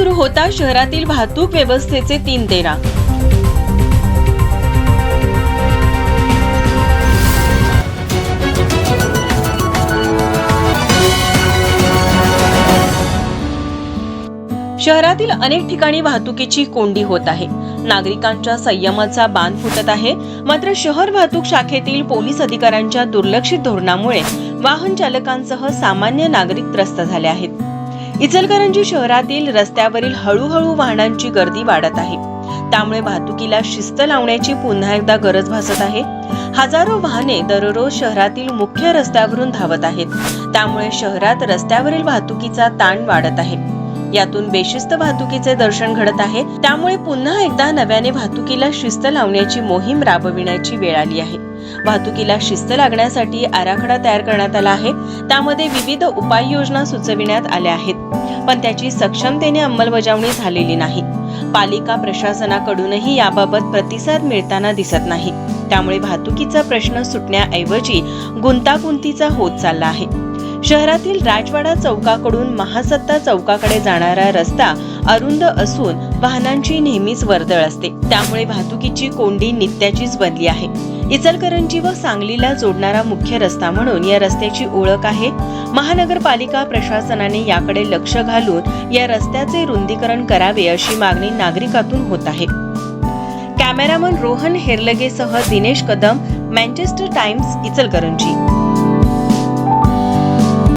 आता शहरातील वाहतूक व्यवस्थेचे तीन तेरा शहरातील अनेक ठिकाणी वाहतुकीची कोंडी होत आहे. नागरिकांच्या संयमाचा बांध फुटत आहे. मात्र शहर वाहतूक शाखेतील पोलीस अधिकाऱ्यांच्या दुर्लक्षित धोरणामुळे वाहन चालकांसह सामान्य नागरिक त्रस्त झाले आहेत. इचलकरंजी शहरातील रस्त्यावरील हळूहळू वाहनांची गर्दी वाढत आहे. त्यामुळे वाहतुकीला शिस्त लावण्याची पुन्हा एकदा गरज भासत आहे. हजारो वाहने दररोज शहरातील मुख्य रस्त्यावरून धावत आहेत. त्यामुळे शहरात रस्त्यावरील वाहतुकीचा ताण वाढत आहे. यातून बेशिस्त वाहतुकीचे दर्शन घडत आहे. त्यामुळे पुन्हा एकदा नव्याने वाहतुकीला शिस्त लावण्याची मोहीम राबविण्याची वेळ आली आहे. वाहतुकीला शिस्त लागण्यासाठी आराखडा तयार करण्यात आला आहे. त्यामध्ये विविध उपाययोजना सुचविण्यात आल्या आहेत. पण त्याची सक्षमतेने अंमलबजावणी झालेली नाही. पालिका प्रशासनाकडूनही याबाबत प्रतिसाद मिळताना दिसत नाही. त्यामुळे वाहतुकीचा प्रश्न सुटण्याऐवजी गुंतागुंतीचा होत चालला आहे. शहरातील राजवाडा चौकाकडून महासत्ता चौकाकडे जाणारा रस्ता अरुंद असून वाहनांची नेहमीच वर्दळ असते. त्यामुळे वाहतुकीची कोंडी नित्याचीच बनली आहे. इचलकरंजी व सांगलीला जोडणारा मुख्य रस्ता म्हणून या रस्त्याची ओळख आहे. महानगरपालिका प्रशासनाने याकडे लक्ष घालून या रस्त्याचे रुंदीकरण करावे अशी मागणी नागरिकातून होत आहे. कॅमेरामन रोहन हेरलगेसह दिनेश कदम मँचेस्टर टाइम्स इचलकरंजी.